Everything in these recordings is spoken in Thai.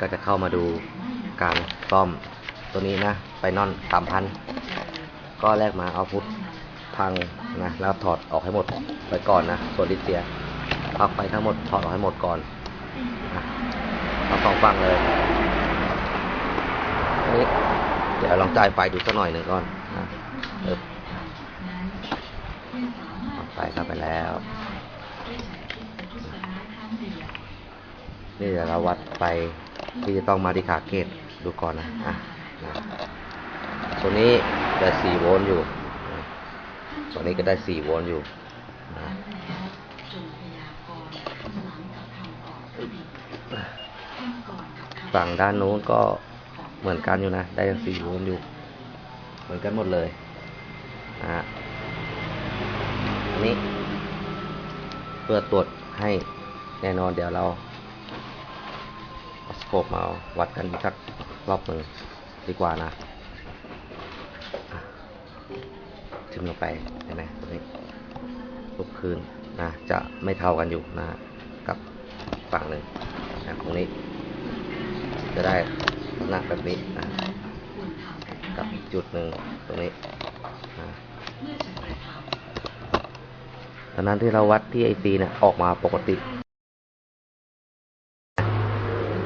ก็จะเข้ามาดูการซ่อมตัวนี้นะ ไปนอนสามพันก็แรกมาเอาพุทพังนะแล้วถอดออกให้หมดไปก่อนนะส่วนลิเตียพักไปทั้งหมดถอดออกให้หมดก่อนนะเอาสองฝั่งเลยนี้เดี๋ยวลองจ่ายไฟดูสักหน่อยหนึ่งก่อนนะเออไฟเข้าไปแล้ว นี่เดี๋ยวเราวัดไป ที่จะต้องมาที่ขาเกตดูก่อนนะอะตัวนี้ได้4โวลต์อยู่ตัวนี้ก็ได้4โวลต์อยู่นะฝั่งด้านโน้นก็เหมือนกันอยู่นะ ได้4โวลต์อยู่ เหมือนกันหมดเลยนะฮะอันนี้เพื่อตรวจให้แน่นอนเดี๋ยวเรา โคปมาวัดกันสักรอบหนึ่งดีกว่านะทิมลงไปเห็นไหมตรงนี้ลุกคืนนะจะไม่เท่ากันอยู่นะกับฝั่งหนึ่งนะตรงนี้ จะได้ลักษณะแบบนี้นะกับจุดหนึ่งตรงนี้นะตอนนั้นที่เราวัดที่ไอซีเนี่ยออกมาปกติ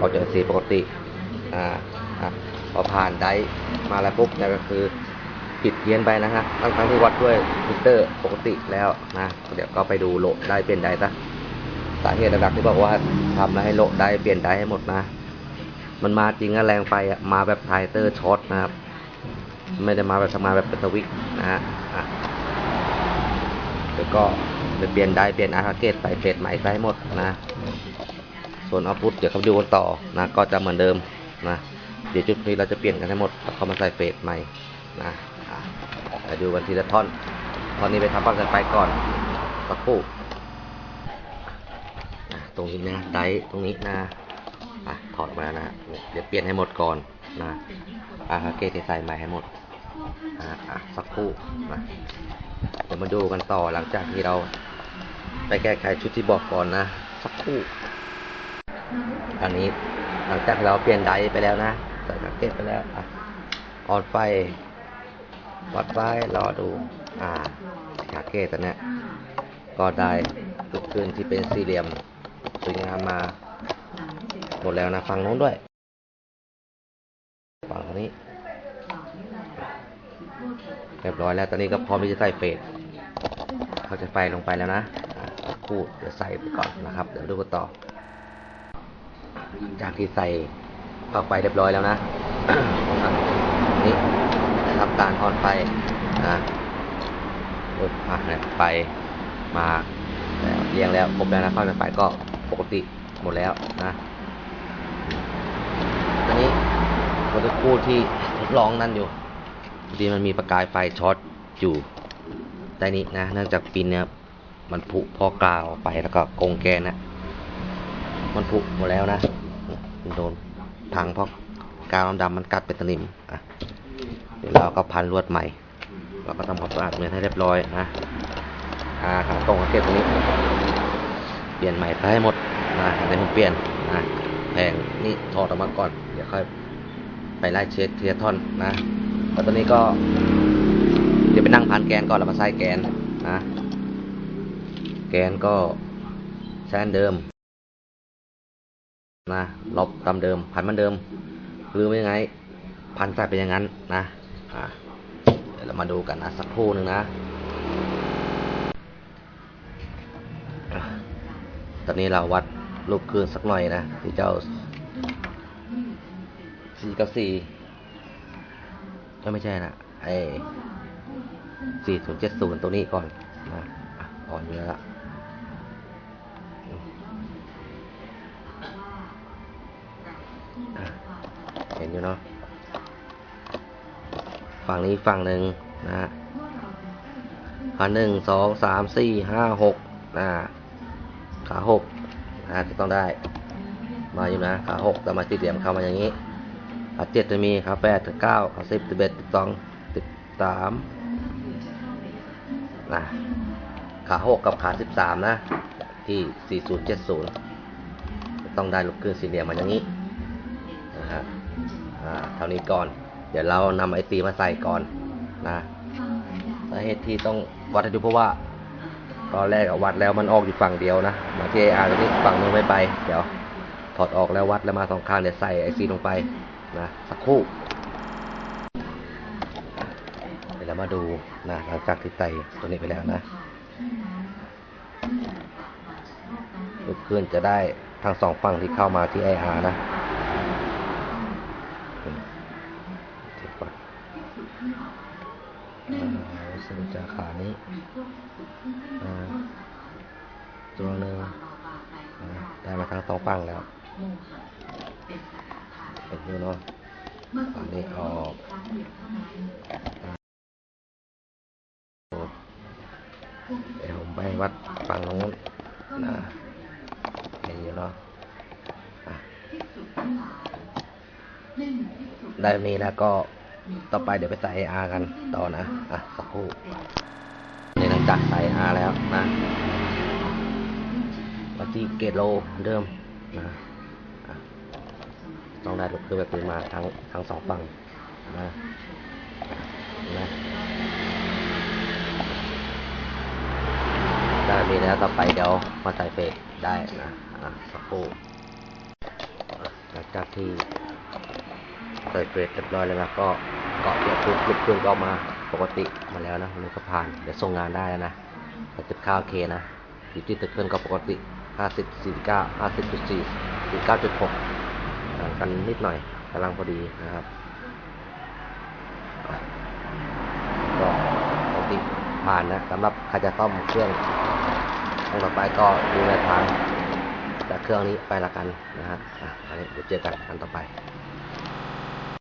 ออกจากสีปกติอ่าอะพอผ่านไดร์มาแล้วปุ๊บเนี่ยก็คือผิดเพี้ยนไปนะฮะทั้งทั้งที่วัดด้วยมิเตอร์ปกติแล้วนะเดี๋ยวก็ไปดูโลดได้เปลี่ยนไดร์ซะสาเหตุหลักๆที่บอกว่าทำแล้วให้โลดได้เปลี่ยนไดร์ให้หมดนะ มันมาจริงนะแรงไฟอะมาแบบไทเตอร์ช็อตนะครับ ไม่ได้มาแบบทำงานแบบเป็นสวิตช์นะฮะอะเดี๋ยวก็ไปเปลี่ยนไดร์เปลี่ยนอาร์ทาเกตใส่เฟสใหม่ใส่ให้หมดนะ ส่วนเอาพุทเดี๋ยวเขาดูกันต่อนะก็จะเหมือนเดิมนะเดี๋ยวจุดนี้เราจะเปลี่ยนกันให้หมดแล้วเขามาใส่เฟสใหม่นะอะเดี๋ยวดูกันทีละท่อนท่อนนี้ไปทำปั้นกันไปก่อนสักครู่นะตรงนี้นะไดตรงนี้นะอะถอดมานะเดี๋ยวเปลี่ยนให้หมดก่อนนะอาฮาเกตใส่ใหม่ให้หมดอะอะสักครู่นะเดี๋ยวมาดูกันต่อหลังจากที่เราไปแก้ไขชุดที่บอกก่อนนะ สักครู่ อันนี้หลังจากเราเปลี่ยนไดร์ไปแล้วนะใส่แพ็กเกจไปแล้วอะออนไฟวัดไฟรอดู อ่าแพ็กเกจตัวเนี้ยก็ได้ลูกคืนที่เป็นสี่เหลี่ยมสวยงามมาหมดแล้วนะฟังโน้นด้วยฝั่งนี้ เรียบร้อยแล้ว ตอนนี้ก็พร้อมที่จะใส่เฟสเขาจะไฟลงไปแล้วนะอะสักครู่เดี๋ยวใส่ไปก่อนนะครับ เดี๋ยวดูกันต่อ จากที่ใส่เข้าไปเรียบร้อยแล้วนะนี่นะครับการออนไฟนะปึ๊บอะเนี่ยไฟมาแล้วเรียงแล้วครบแล้วนะเข้าในไฟก็ปกติหมดแล้วนะตอนนี้เมื่อสักครู่ที่ทดลองนั่นอยู่พอดีมันมีประกายไฟช็อตอยู่ใต้นี้นะเนื่องจากปินเนี่ยมันผุพอกาวไปแล้วก็กงแกนนะมันผุหมดแล้วนะ โดนพังเพราะกาวดำมันกัดเป็นสนิมอะเดี๋ยวเราก็พันลวดใหม่เราก็ทำความสะอาดเมือนให้เรียบร้อยนะอ่าขาตรงขาเก็บตรงนี้ เปลี่ยนใหม่ให้หมดนะเดี๋ยวผมเปลี่ยนนะแผงนี่ถอดออกมาก่อน เดี๋ยวค่อยไปไล่เช็คเทียร์ท่อนนะแล้วตอนนี้ก็ เดี๋ยวไปนั่งพันแกนก่อนแล้วมาใส่แกนนะ แกนก็ใช้อันเดิม นะลบตามเดิมพันมือนเดิมหรือไม่ยังไง พันใส่เป็นอย่างนั้นนะอะเดี๋ยวเรามาดูกันนะสักครู่หนึ่งนะ ตอนนี้เราวัดลูกคืนสักหน่อยนะที่เจ้าสี่กับสี่ก็ไม่ใช่นะไอ้สี่ศูนย์เจ็ดศูนย์ตัวนี้ก่อนนะอะอ่อนอยู่แล้ว เห็นอยู่เนาะฝั่งนี้ฝั่งหนึ่งนะฮะขาหนึ่งสองสามสี่ห้าหกนะขาหกนะจะต้องได้ มาอยู่นะขาหกแต่มาสี่เหลี่ยมเข้ามาอย่างนี้ขาเจ็ดจะมีขาแปดถึงเก้าขาสิบสิบเอ็ดสิบสองสิบสามนะขาหกกับขาสิบสามนะ ที่สี่ศูนย์เจ็ดศูนย์ต้องได้ลูกครึ่งสี่เหลี่ยมมาอย่างนี้ ฮะเท่านี้ก่อน เดี๋ยวเรานำไอซีมาใส่ก่อนนะสาเหตุที่ต้องวัดให้ดูเพราะว่า ตอนแรกวัดแล้วมันออกอยู่ฝั่งเดียวนะมาที่ไออาร์ตรงนี้ฝั่งนึงไม่ไป เดี๋ยวถอดออกแล้ววัดแล้วมาสองข้างเดี๋ยวใส่ไอซีลงไปนะสักครู่เดี๋ยวเรามาดูนะหลังจากที่ใส่ตัวนี้ไปแล้วนะลูกขึ้นจะได้ทั้งสองฝั่งที่เข้ามาที่ไออาร์นะ ตัวหนึ่งได้มาทั้งสองฝั่งแล้วเห็นอยู่เนาะฝั่งนี้ออกเดี๋ยวผมไปวัดฝั่งโน้นนะเห็นอยู่เนาะได้แบบนี้แล้วก็ต่อไปเดี๋ยวไปใส่ AR กันต่อนะ อะ สักครู่ นี่หลังจากใส่ AR แล้วนะมาที่เกตโลเดิมนะต้องได้ลูกคือแบบนี้มาทั้งทั้งสองฝั่งนะนะได้มีแล้วต่อไปเดี๋ยวมาใส่เฟสได้นะอะสักครู่หลังจากที่ใส่เฟสเรียบร้อยแล้วนะก็เกาะเกี่ยวปุ๊บลุกขึ้นก็ออกมา ปกติมาแล้วนะมันก็ผ่าน เดี๋ยวส่งงานได้แล้วนะแต่จุดข้าวเคนะอยู่ที่ตึกเคลื่อนก็ปกติห้าสิบสี่เก้าห้าสิบจุดสี่สี่เก้าจุดหกต่างกันนิดหน่อยกำลังพอดีนะครับก็ปกติผ่านนะสำหรับใครจะซ่อมเครื่องครั้งต่อไปก็ดูแนวทางจากเครื่องนี้ไปละกันนะฮะอะอันนี้เดี๋ยวเจอกันอันต่อไป